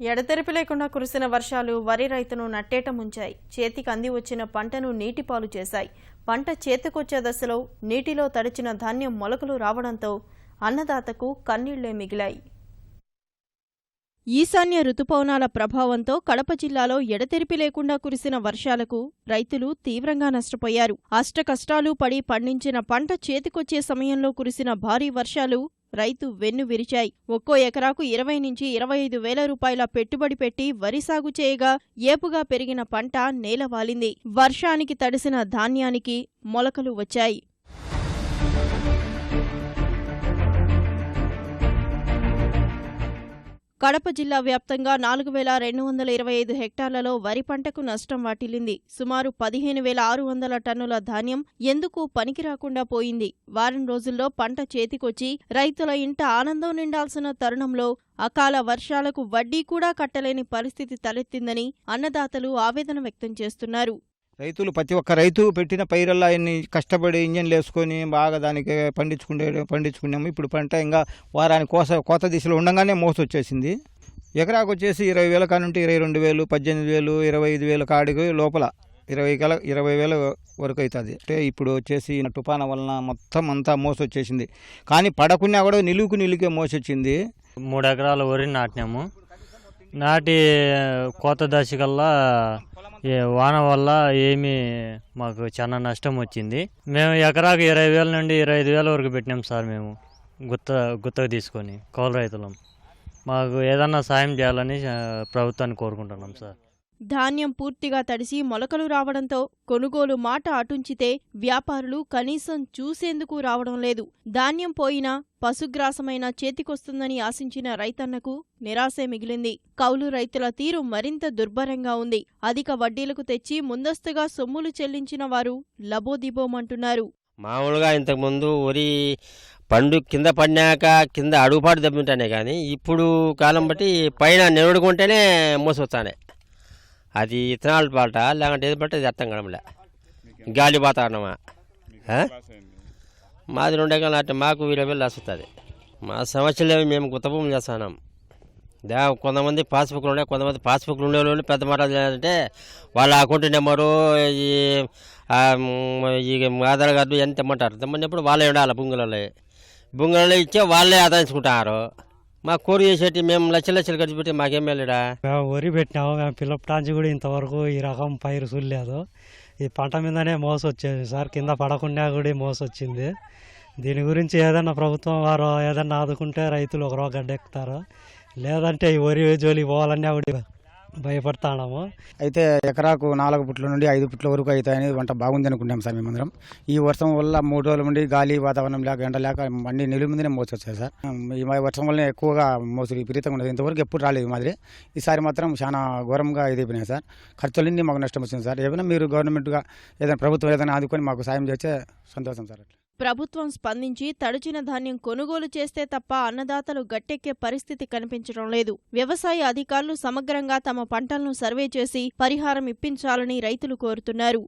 ఎడతెరిపి లేకుండా కురిసిన వర్షాలు వరి రైతును నట్టేట ముంచాయి. చేతికి అంది వచ్చిన పంటను నీటిపాలు చేశాయి. పంట చేతికొచ్చే దశలో నీటిలో తడిచిన ధాన్యం మొలకలు రావడంతో అన్నదాతకు కన్నీళ్ళే మిగిలాయి. ఈశాన్య రుతుపవనాల ప్రభావంతో కడప జిల్లాలో ఎడతెరిపి లేకుండా కురిసిన వర్షాలకు రైతులు తీవ్రంగా నష్టపోయారు. అష్టకష్టాలు పడి పండించిన పంట చేతికొచ్చే సమయంలో కురిసిన భారీ వర్షాలు రైతు వెన్ను విరిచాయి. ఒక్కో ఎకరాకు ఇరవై నుంచి ఇరవై ఐదు వేల రూపాయల పెట్టుబడి పెట్టి వరి సాగు చేయగా ఏపుగా పెరిగిన పంట నేలవాలింది వర్షానికి తడిసిన ధాన్యానికి మొలకలు వచ్చాయి. కడప జిల్లా వ్యాప్తంగా నాలుగు వేల రెండు వందల ఇరవై ఐదు హెక్టార్లలో వరి పంటకు నష్టం వాటిల్లింది. సుమారు పదిహేను వేల ఆరు వందల టన్నుల ధాన్యం ఎందుకు పనికి రాకుండా పోయింది? వారం రోజుల్లో పంట చేతికొచ్చి రైతుల ఇంట ఆనందం నిండాల్సిన తరుణంలో అకాల వర్షాలకు వడ్డీ కూడా కట్టలేని పరిస్థితి తలెత్తిందని అన్నదాతలు ఆవేదన వ్యక్తం చేస్తున్నారు. రైతులు ప్రతి ఒక్క రైతు పెట్టిన పైరల్లా ఎన్ని కష్టపడి ఇంజన్లు వేసుకొని బాగా దానికి పండించుకునే పండించుకున్నాము. ఇప్పుడు పంట ఇంకా వారానికి కోస కోత దిశలో ఉండగానే మోస వచ్చేసింది ఎకరాకు వచ్చేసి ఇరవై వేల కానుంటే ఇరవై రెండు వేలు పద్దెనిమిది వేలు ఇరవై ఐదు వేలు కాడికి లోపల ఇరవై గల ఇరవై వేల వరకు అవుతుంది అంటే ఇప్పుడు వచ్చేసి ఈ తుఫాను వలన మొత్తం అంతా మోసొచ్చేసింది. కానీ పడకున్నా కూడా నిలువుకు నిలుకే మోసొచ్చింది. మూడు ఎకరాల వరి నాటినాము. నాటి కోత దశ కల్లా ఈ వాన వల్ల ఏమి మాకు చాలా నష్టం వచ్చింది. మేము ఎకరాకు ఇరవై వేల నుండి ఇరవై ఐదు వేల వరకు పెట్టినాం సార్ మేము గుత్త గుత్తకు తీసుకొని కౌలు రైతులం. మాకు ఏదన్నా సాయం చేయాలని ప్రభుత్వాన్ని కోరుకుంటున్నాం సార్. ధాన్యం పూర్తిగా తడిసి మొలకలు రావడంతో కొనుగోలు మాట అటుంచితే వ్యాపారులు కనీసం చూసేందుకు రావడం లేదు. ధాన్యం పోయినా పశుగ్రాసమైన చేతికొస్తుందని ఆశించిన రైతన్నకు నిరాశే మిగిలింది. కౌలు రైతుల తీరు మరింత దుర్భరంగా ఉంది. అధిక వడ్డీలకు తెచ్చి ముందస్తుగా సొమ్ములు చెల్లించిన వారు లబోదిబోమంటున్నారు. మామూలుగా ఇంతకుముందు వరి పండు కింద పడినాక కింద అడుగుపాటు దెబ్బతింటానే కానీ ఇప్పుడు కాలం బట్టి పైన నిలబడుకుంటేనే మోసొచ్చానే అది ఇథనాల్ పాట లేకుంటే ఏది పట్టే అది అర్థం కావడంలే గాలి వాతావరణమా? మాది రెండు ఎకరాలు అంటే మాకు వీరే వీళ్ళు వస్తుంది మా సమస్యలు మేము కొత్త చేస్తున్నాం దా కొంతమంది పాస్బుక్లు ఉన్నాయి కొంతమంది పాస్బుక్లు ఉండేవాళ్ళు పెద్ద మరాలు అంటే వాళ్ళ అకౌంట్ నెంబరు ఈ ఈ ఆధార్ కార్డు ఎంత ఇమ్మంటారు తెమ్మన్నప్పుడు వాళ్ళే ఉండాలి బుంగులలో. బుంగులలో ఇచ్చే వాళ్ళే ఆదాయించుకుంటారు. మా కోరి చేసేటి మేము లక్షలు లక్షలు ఖర్చు పెట్టి మాకేం వెళ్ళడా మేము వరి పెట్టినాము మేము పిల్లపటాంచి కూడా ఇంతవరకు ఈ రకం పైరు చూడలేదు. ఈ పంట మీదనే మోస వచ్చేది సార్ కింద పడకుండా కూడా మోసొచ్చింది. మోస వచ్చింది దీని గురించి ఏదైనా ప్రభుత్వం వారు ఏదైనా ఆదుకుంటే రైతులు ఒకరో గడ్డెక్కుతారు లేదంటే ఈ వరి జోలికి పోవాలన్నా కూడా భయపడతాము అయితే ఎకరాకు నాలుగు పుట్ల నుండి ఐదు పుట్ల వరకు అవుతాయని వంట బాగుంది అనుకుంటాం సార్ మేమందరం. ఈ వర్షం వల్ల మూడు రోజుల నుండి గాలి వాతావరణం లేక ఎండ లేక అన్ని నిలువ మోసొచ్చాయి సార్. ఈ వర్షం వల్ల ఎక్కువగా మోసలు విపరీతంగా ఉండదు ఇంతవరకు ఎప్పుడు రాలేదు మాదిరి. ఈసారి మాత్రం చాలా ఘోరంగా ఇదైపోయినాయి సార్. ఖర్చులన్నీ మాకు నష్టం వచ్చింది సార్. ఏమైనా మీరు గవర్నమెంట్గా ఏదైనా ప్రభుత్వం ఏదైనా ఆదుకొని మాకు సాయం చేస్తే సంతోషం సార్. ప్రభుత్వం స్పందించి తడిచిన ధాన్యం కొనుగోలు చేస్తే తప్ప అన్నదాతలు గట్టెక్కే పరిస్థితి కనిపించడం లేదు. వ్యవసాయ అధికారులు సమగ్రంగా తమ పంటలను సర్వే చేసి పరిహారం ఇప్పించాలని రైతులు కోరుతున్నారు.